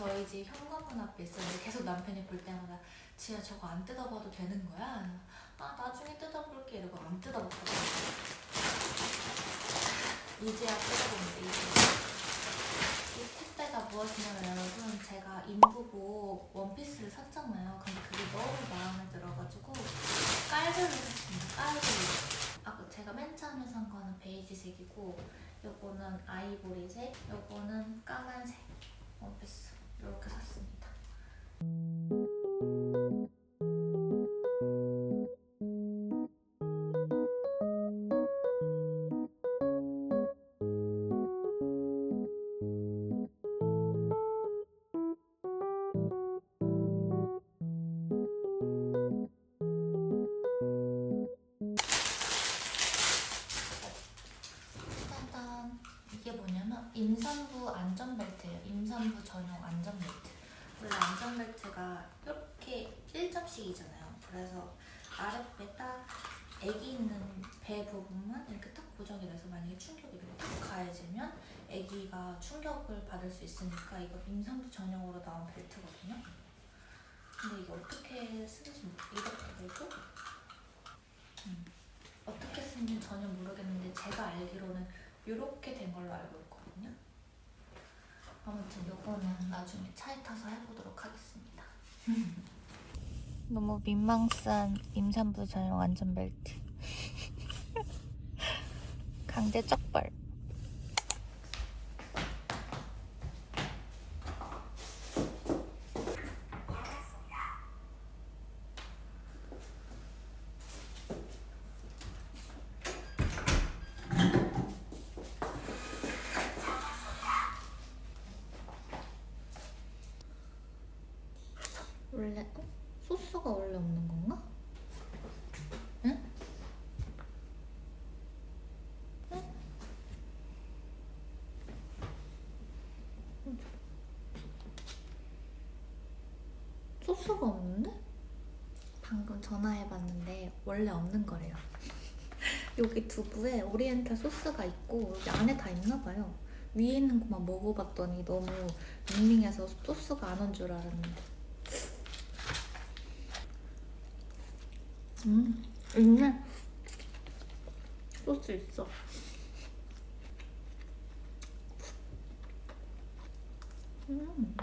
저희 집 현관문 앞에 있었는데 계속 남편이 볼 때마다 지아 저거 안 뜯어봐도 되는 거야? 아 나중에 뜯어볼게. 이러고 안 뜯어봤거든 이제야 뜯어보는데 이제 이 택배가 무엇이냐면 여러분 제가 인부복 원피스를 샀잖아요. 근데 그게 너무 마음에 들어가지고 깔별로 샀습니다. 깔별로 아까 제가 맨 처음에 산 거는 베이지색이고 요거는 아이보리색 요거는 까만색 원피스 이렇게 샀습니다 충격을 받을 수 있으니까 이거 임산부 전용으로 나온 벨트거든요 근데 이게 어떻게 쓰는지 이렇게 되고 음. 어떻게 쓰는지 전혀 모르겠는데 제가 알기로는 이렇게 된 걸로 알고 있거든요. 아무튼 요거는 나중에 차에 타서 해보도록 하겠습니다. 너무 민망한 임산부 전용 안전벨트. 강제 쩍벌. 원래 어? 소스가 원래 없는 건가? 응? 응? 응. 소스가 없는데? 방금 전화해봤는데 원래 없는 거래요. 여기 두부에 오리엔탈 소스가 있고 여기 안에 다 있나 봐요. 위에 있는 것만 먹어봤더니 너무 밍밍해서 소스가 안 온 줄 알았는데. 음, 있네. 소스 있어. 음.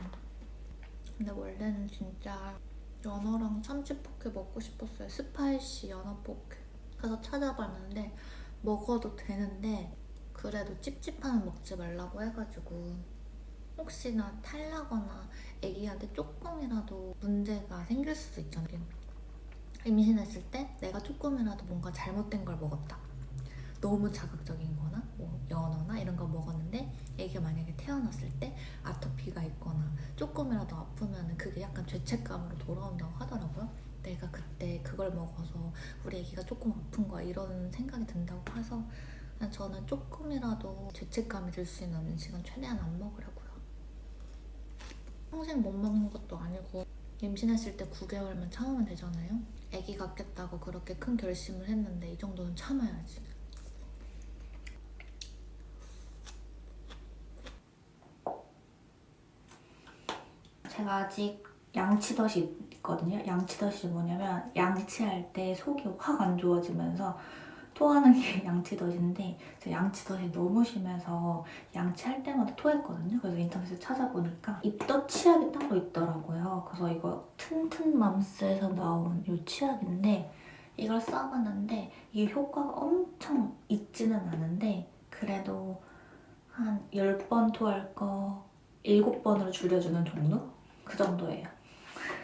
근데 원래는 진짜 연어랑 참치포케 먹고 싶었어요. 스파이시 연어 포케. 그래서 찾아봤는데 먹어도 되는데 그래도 찝찝하면 먹지 말라고 해가지고 혹시나 탈나거나 애기한테 조금이라도 문제가 생길 수도 있잖아요. 임신했을 때 내가 조금이라도 뭔가 잘못된 걸 먹었다. 너무 자극적인 거나 뭐 연어나 이런 거 먹었는데 애기가 만약에 태어났을 때 아토피가 있거나 조금이라도 아프면 그게 약간 죄책감으로 돌아온다고 하더라고요. 내가 그때 그걸 먹어서 우리 애기가 조금 아픈 거야 이런 생각이 든다고 해서 저는 조금이라도 죄책감이 들 수 있는 음식은 최대한 안 먹으려고요. 평생 못 먹는 것도 아니고 임신했을 때 9개월만 참으면 되잖아요. 아기 갖겠다고 그렇게 큰 결심을 했는데 이 정도는 참아야지. 제가 아직 양치덫이 있거든요. 양치덫이 뭐냐면 양치할 때 속이 확 안 좋아지면서 토하는 게 양치덫인데 제가 양치덫이 너무 심해서 양치할 때마다 토했거든요. 그래서 인터넷에 찾아보니까 입덧 치약이 따로 있더라고요. 그래서 이거 튼튼맘스에서 나온 이 치약인데 이걸 써봤는데 이게 효과가 엄청 있지는 않은데 그래도 한 10번 토할 거 7번으로 줄여주는 정도? 그 정도예요.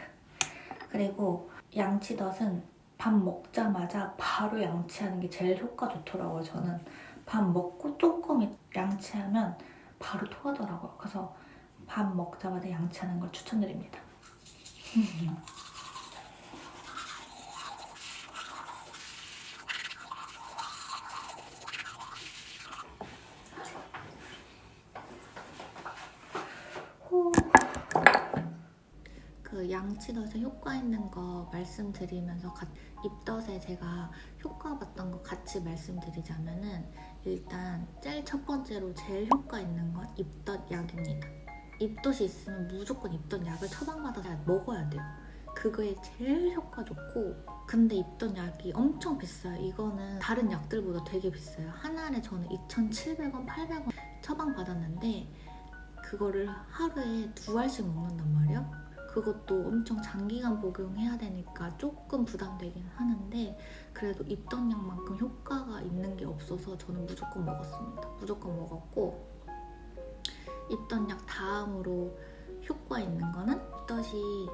그리고 양치덫은 밥 먹자마자 바로 양치하는 게 제일 효과 좋더라고요. 저는 밥 먹고 조금 양치하면 바로 토하더라고요. 그래서 밥 먹자마자 양치하는 걸 추천드립니다. 그 양치덫에 효과 있는 거 말씀드리면서 가- 입덧에 제가 효과 봤던 거 같이 말씀드리자면은 일단 제일 첫 번째로 제일 효과 있는 건 입덧 약입니다. 입덧이 있으면 무조건 입덧 약을 처방받아서 먹어야 돼요. 그거에 제일 효과 좋고 근데 입던 약이 엄청 비싸요. 이거는 다른 약들보다 되게 비싸요. 한 알에 저는 2,700원, 800원 처방받았는데 그거를 하루에 두 알씩 먹는단 말이에요. 그것도 엄청 장기간 복용해야 되니까 조금 부담되긴 하는데 그래도 입던 약만큼 효과가 있는 게 없어서 저는 무조건 먹었습니다. 무조건 먹었고 입던 약 다음으로 효과 있는 거는 입덧이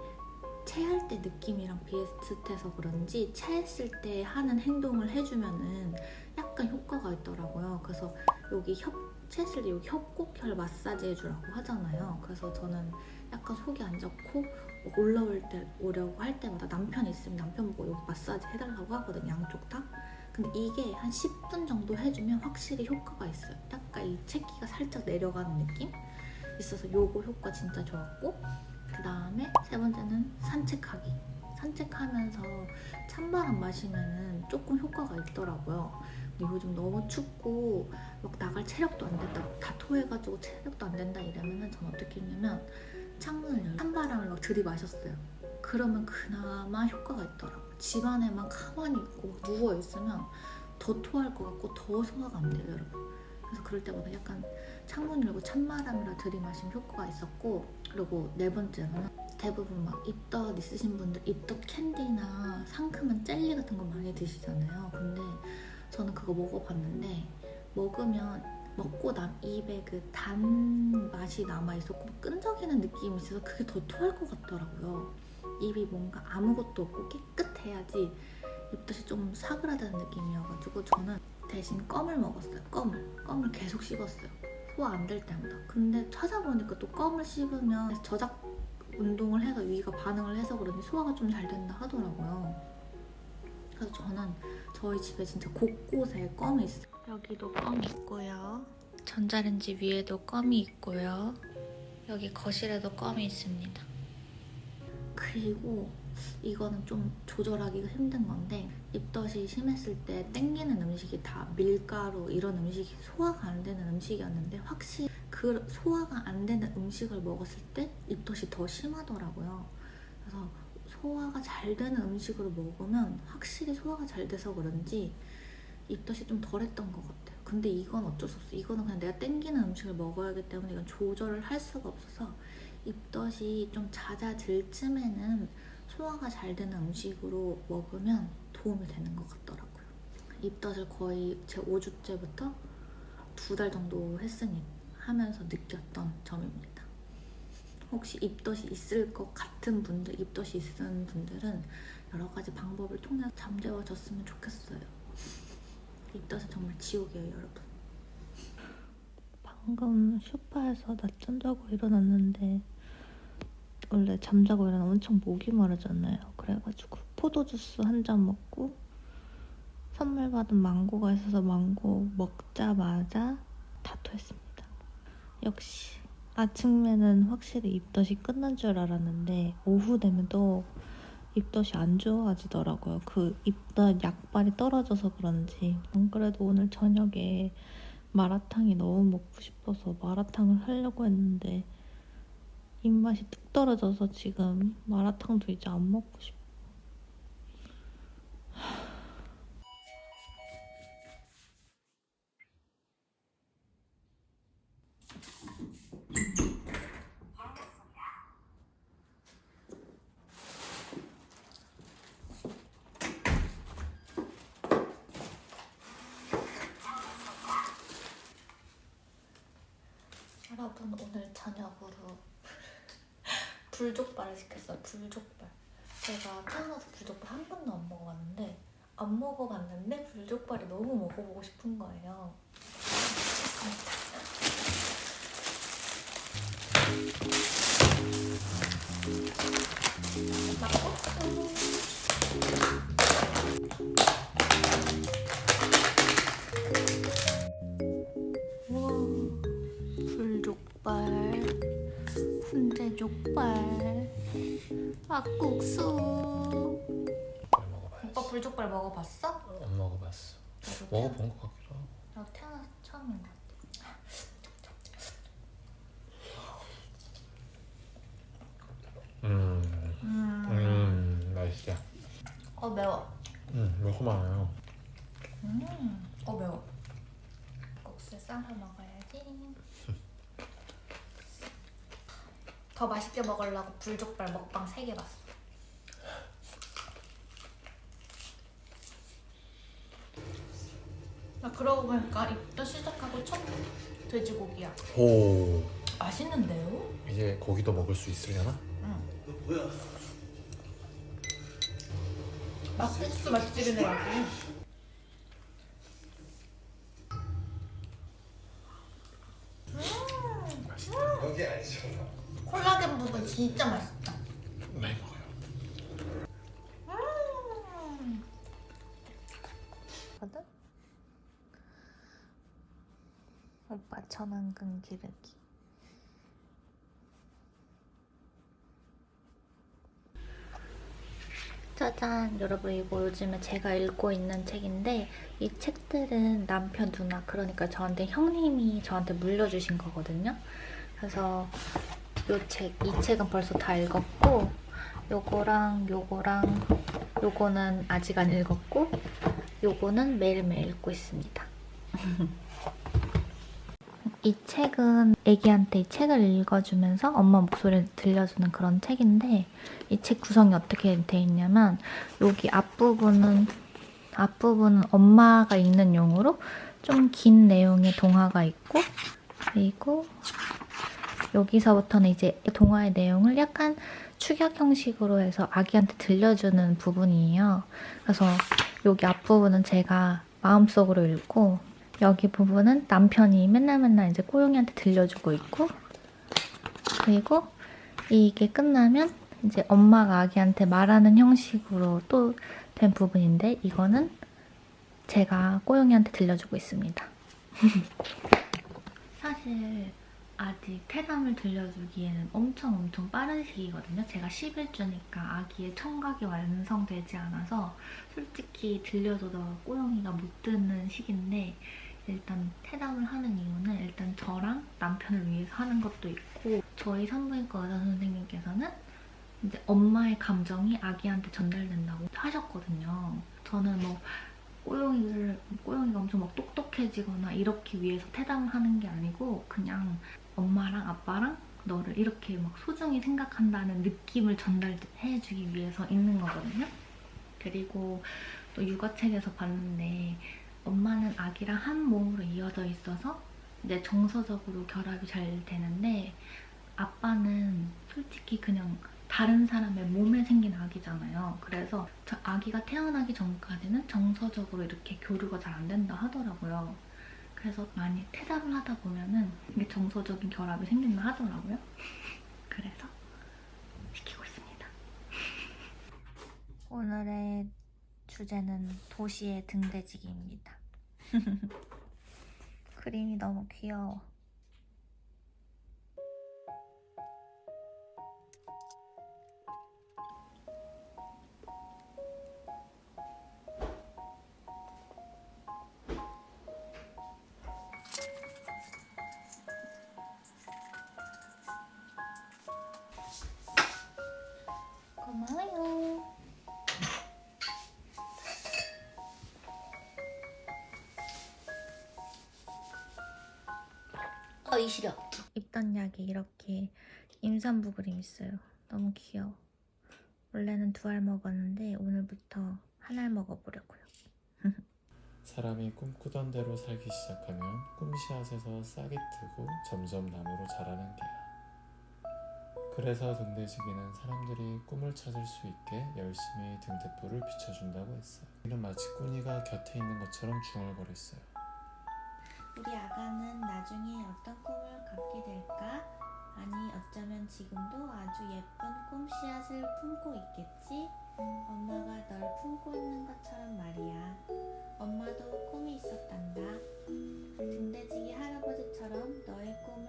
체할 때 느낌이랑 비슷해서 그런지 체했을 때 하는 행동을 해주면은 약간 효과가 있더라고요. 그래서 여기 협 때 여기 협곡혈 마사지 해주라고 하잖아요. 그래서 저는 약간 속이 안 좋고 올라올 때 오려고 할 때마다 남편 있으면 남편 보고 여기 마사지 해달라고 하거든 양쪽 다. 근데 이게 한 10분 정도 해주면 확실히 효과가 있어요. 약간 이 체기가 살짝 내려가는 느낌 있어서 요거 효과 진짜 좋았고 그 다음에 세 번째는 산책하기. 산책하면서 찬바람 마시면은 조금 효과가 있더라고요. 요즘 너무 춥고 막 나갈 체력도 안 된다, 다 토해가지고 체력도 안 된다 이러면은 전 어떻게 했냐면 창문을 열고 찬바람을 막 들이마셨어요. 그러면 그나마 효과가 있더라고요. 집 안에만 가만히 있고 누워 있으면 더 토할 것 같고 더 소화가 안 돼요, 여러분. 그래서 그럴 때마다 약간 창문 열고 찬바람이라 들이마시면 효과가 있었고 그리고 네 번째로는 대부분 막 입덧 있으신 분들 입덧 캔디나 상큼한 젤리 같은 거 많이 드시잖아요. 근데 저는 그거 먹어봤는데 먹으면 먹고 난 입에 그 단 맛이 남아 있었고 끈적이는 느낌이 있어서 그게 더 토할 것 같더라고요. 입이 뭔가 아무것도 없고 깨끗해야지 입덧이 좀 사그라드는 느낌이어가지고 저는 대신 껌을 먹었어요. 껌을 껌을 계속 씹었어요. 소화 안 될 때마다. 근데 찾아보니까 또 껌을 씹으면 저작 운동을 해서 위가 반응을 해서 그런지 소화가 좀 잘 된다 하더라고요. 그래서 저는 저희 집에 진짜 곳곳에 껌이 있어요. 여기도 껌 있고요. 전자레인지 위에도 껌이 있고요. 여기 거실에도 껌이 있습니다. 그리고 이거는 좀 조절하기가 힘든 건데 입덧이 심했을 때 땡기는 음식이 다 밀가루 이런 음식이 소화가 안 되는 음식이었는데 확실히 그 소화가 안 되는 음식을 먹었을 때 입덧이 더 심하더라고요. 그래서 소화가 잘 되는 음식으로 먹으면 확실히 소화가 잘 돼서 그런지 입덧이 좀 덜했던 것 같아요. 근데 이건 어쩔 수 없어. 이거는 그냥 내가 땡기는 음식을 먹어야 하기 때문에 이건 조절을 할 수가 없어서 입덧이 좀 잦아들 쯤에는 소화가 잘 되는 음식으로 먹으면 도움이 되는 것 같더라고요. 입덧을 거의 제 5주째부터 두 달 정도 했으니 하면서 느꼈던 점입니다. 혹시 입덧이 있을 것 같은 분들, 입덧이 있는 분들은 여러 가지 방법을 통해서 잠재워졌으면 좋겠어요. 입덧은 정말 지옥이에요, 여러분. 방금 소파에서 낮잠 자고 일어났는데 원래 잠자고 일어나면 엄청 목이 마르잖아요. 그래가지고 포도 주스 한 잔 먹고 선물 받은 망고가 있어서 망고 먹자마자 다 토했습니다. 역시 아침에는 확실히 입덧이 끝난 줄 알았는데 오후 되면 또 입덧이 안 좋아지더라고요. 그 입덧 약발이 떨어져서 그런지 안 그래도 오늘 저녁에 마라탕이 너무 먹고 싶어서 마라탕을 하려고 했는데 입맛이 뚝 떨어져서 지금 마라탕도 이제 안 먹고 싶어. 여 러분 오늘 저녁으로 불족발을 시켰어요. 불족발. 제가 태어나서 불족발 한 번도 안 먹어봤는데 안 먹어봤는데 불족발이 너무 먹어보고 싶은 거예요. 족발 훈제 족발 막국수 오빠 불족발 먹어봤어? 안 먹어봤어. 나도 태어- 먹어본 것 같기도 하고. 나 태어나서 처음인 것 같아 음, 음. 음, 맛있다. 어 매워 음, 매콤하네요. 음어 매워 국수에 쌈을 먹어 더 맛있게 먹으려고 불족발 먹방 3개 봤어. 나 그러고 보니까 입도 시작하고 첫 돼지고기야. 오 맛있는데요? 이제 고기도 먹을 수 있으려나? 막국수 맛집이네 여기. 여기 아니죠. 콜라겐 부분 진짜 맛있다. 네 먹어요. 음. 거든? 오빠 천안근 기르기 짜잔 여러분 이거 요즘에 제가 읽고 있는 책인데 이 책들은 남편 누나 그러니까 저한테 형님이 저한테 물려주신 거거든요 그래서 요 책, 이 책은 벌써 다 읽었고 요거랑 요거랑 요거는 아직 안 읽었고 요거는 매일매일 읽고 있습니다. 이 책은 애기한테 이 책을 읽어주면서 엄마 목소리를 들려주는 그런 책인데 이 책 구성이 어떻게 돼 있냐면 여기 앞부분은 앞부분은 엄마가 읽는 용으로 좀 긴 내용의 동화가 있고 그리고 여기서부터는 이제 동화의 내용을 약간 축약 형식으로 해서 아기한테 들려주는 부분이에요. 그래서 여기 앞부분은 제가 마음속으로 읽고 여기 부분은 남편이 맨날 맨날 이제 꼬용이한테 들려주고 있고 그리고 이게 끝나면 이제 엄마가 아기한테 말하는 형식으로 또 된 부분인데 이거는 제가 꼬용이한테 들려주고 있습니다. 사실 아직 태담을 들려주기에는 엄청 엄청 빠른 시기거든요. 제가 10일째니까 아기의 청각이 완성되지 않아서 솔직히 들려줘도 꼬영이가 못 듣는 시기인데 일단 태담을 하는 이유는 일단 저랑 남편을 위해서 하는 것도 있고 저희 산부인과 의사 선생님께서는 이제 엄마의 감정이 아기한테 전달된다고 하셨거든요. 저는 뭐 꼬영이를 꼬영이가 엄청 막 똑똑해지거나 이렇게 위해서 태담을 하는 게 아니고 그냥 엄마랑 아빠랑 너를 이렇게 막 소중히 생각한다는 느낌을 전달해주기 위해서 있는 거거든요. 그리고 또 육아책에서 봤는데 엄마는 아기랑 한 몸으로 이어져 있어서 이제 정서적으로 결합이 잘 되는데 아빠는 솔직히 그냥 다른 사람의 몸에 생긴 아기잖아요. 그래서 저 아기가 태어나기 전까지는 정서적으로 이렇게 교류가 잘 안 된다 하더라고요. 그래서 많이 태담을 하다 보면은 이게 정서적인 결합이 생긴다 하더라고요. 그래서 시키고 있습니다. 오늘의 주제는 도시의 등대지기입니다. 그림이 너무 귀여워. 이 시려. 입던 약이 이렇게 임산부 그림 있어요. 너무 귀여워. 원래는 두 알 먹었는데 오늘부터 한 알 먹어보려고요. 사람이 꿈꾸던 대로 살기 시작하면 꿈씨앗에서 싹이 트고 점점 나무로 자라는 게야. 그래서 등대지기는 사람들이 꿈을 찾을 수 있게 열심히 등대불을 비춰준다고 했어. 이는 마치 꾸니가 곁에 있는 것처럼 중얼거렸어요. 우리 아가는 나중에 어떤 꿈을 갖게 될까? 아니 어쩌면 지금도 아주 예쁜 꿈 씨앗을 품고 있겠지? 엄마가 널 품고 있는 것처럼 말이야. 엄마도 꿈이 있었단다. 등대지기 할아버지처럼 너의 꿈을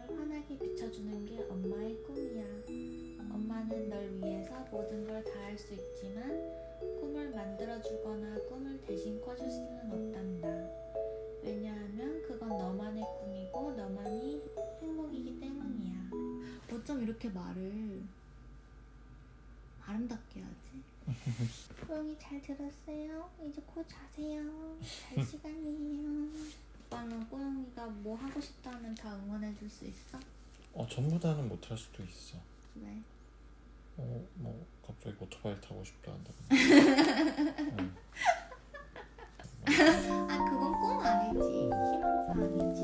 말을 아름답게 해야지. 뽀용이 잘 들었어요? 이제 곧 자세요. 잘 시간이에요. 오빠는 뽀용이가 뭐 하고 싶다면 다 응원해줄 수 있어? 어 전부 다는 못할 수도 있어. 왜? 어 뭐 갑자기 오토바이 타고 싶다 한다거나. 응. 아 그건 꿈 아니지. 희망사 아니지.